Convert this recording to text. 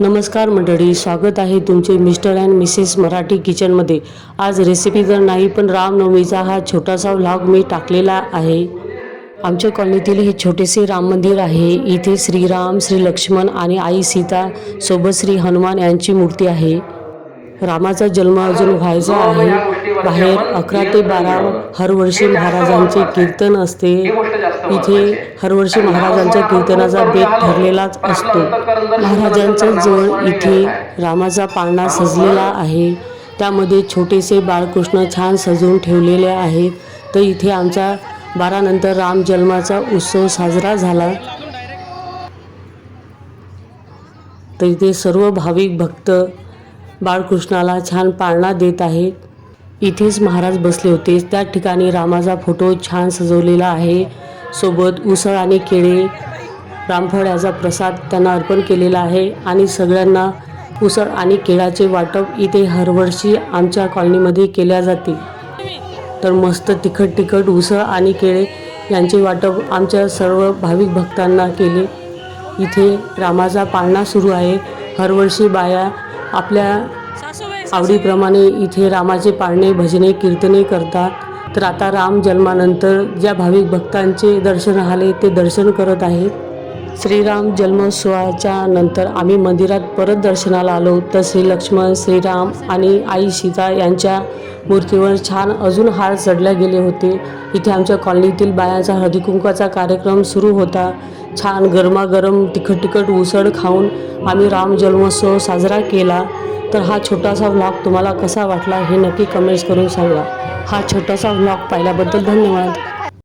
नमस्कार मंडळी स्वागत आहे तुमचे मिस्टर अँड मिसेस मराठी किचनमध्ये. आज रेसिपी तर नाही पण रामनवमीचा हा छोटासा व्लॉग मी टाकलेला आहे. आमच्या कॉलनीतील हे छोटेसे राम मंदिर आहे. इथे श्रीराम श्री लक्ष्मण आणि आई सीता सोबत श्री हनुमान यांची मूर्ती आहे. रामाचा जन्म अजून व्हायचा आहे. बाहेर अकरा ते बारा हरवर्षी महाराजांचे कीर्तन असते. इथे हरवर्षी महाराजांच्या कीर्तनाचा बेत ठरलेलाच असतो. महाराजांच्या जवळ इथे रामाचा पाळणा सजलेला आहे. त्यामध्ये छोटेसे बाळकृष्ण छान सजवून ठेवलेले आहेत. तर इथे आमचा बारा नंतर राम जन्माचा उत्सव साजरा झाला. तर इथे सर्व भाविक भक्त बाळकृष्णाला छान पाळणा देत आहेत. इथेच महाराज बसले होते. त्या ठिकाणी रामाचा फोटो छान सजवलेला आहे. सोबत उसळ आणि केळे रामफळ याचा प्रसाद त्यांना अर्पण केलेला आहे आणि सगळ्यांना उसळ आणि केळाचे वाटप इथे हरवर्षी आमच्या कॉलनीमध्ये केल्या जाते. तर मस्त तिखट तिखट उसळ आणि केळे यांचे वाटप आमच्या सर्व भाविक भक्तांना केले. इथे रामाचा पाळणा सुरू आहे. हरवर्षी बाया आपल्या आवडीप्रमाणे इथे रामाचे पाळणे भजने कीर्तने करतात. तर आता राम जन्मानंतर ज्या भाविक भक्तांचे दर्शन आले ते दर्शन करत आहेत. श्रीराम जन्मोत्सवाच्या नंतर आम्ही मंदिरात परत दर्शनाला आलो. तर श्री लक्ष्मण श्रीराम आणि आई सीता यांच्या मूर्तीवर छान अजून हार चढले गेले होते. इथे आमच्या कॉलनीतील बायांचा हळदीकुंकाचा कार्यक्रम सुरू होता. छान गरमागरम तिखट तिखट उसळ खाऊन आम्ही राम जन्मोत्सव साजरा केला. तर हा छोटासा व्लॉग तुम्हाला कसा वाटला हे नक्की कमेंट्स करून सांगा. हा छोटासा व्लॉग पाहिल्याबद्दल धन्यवाद.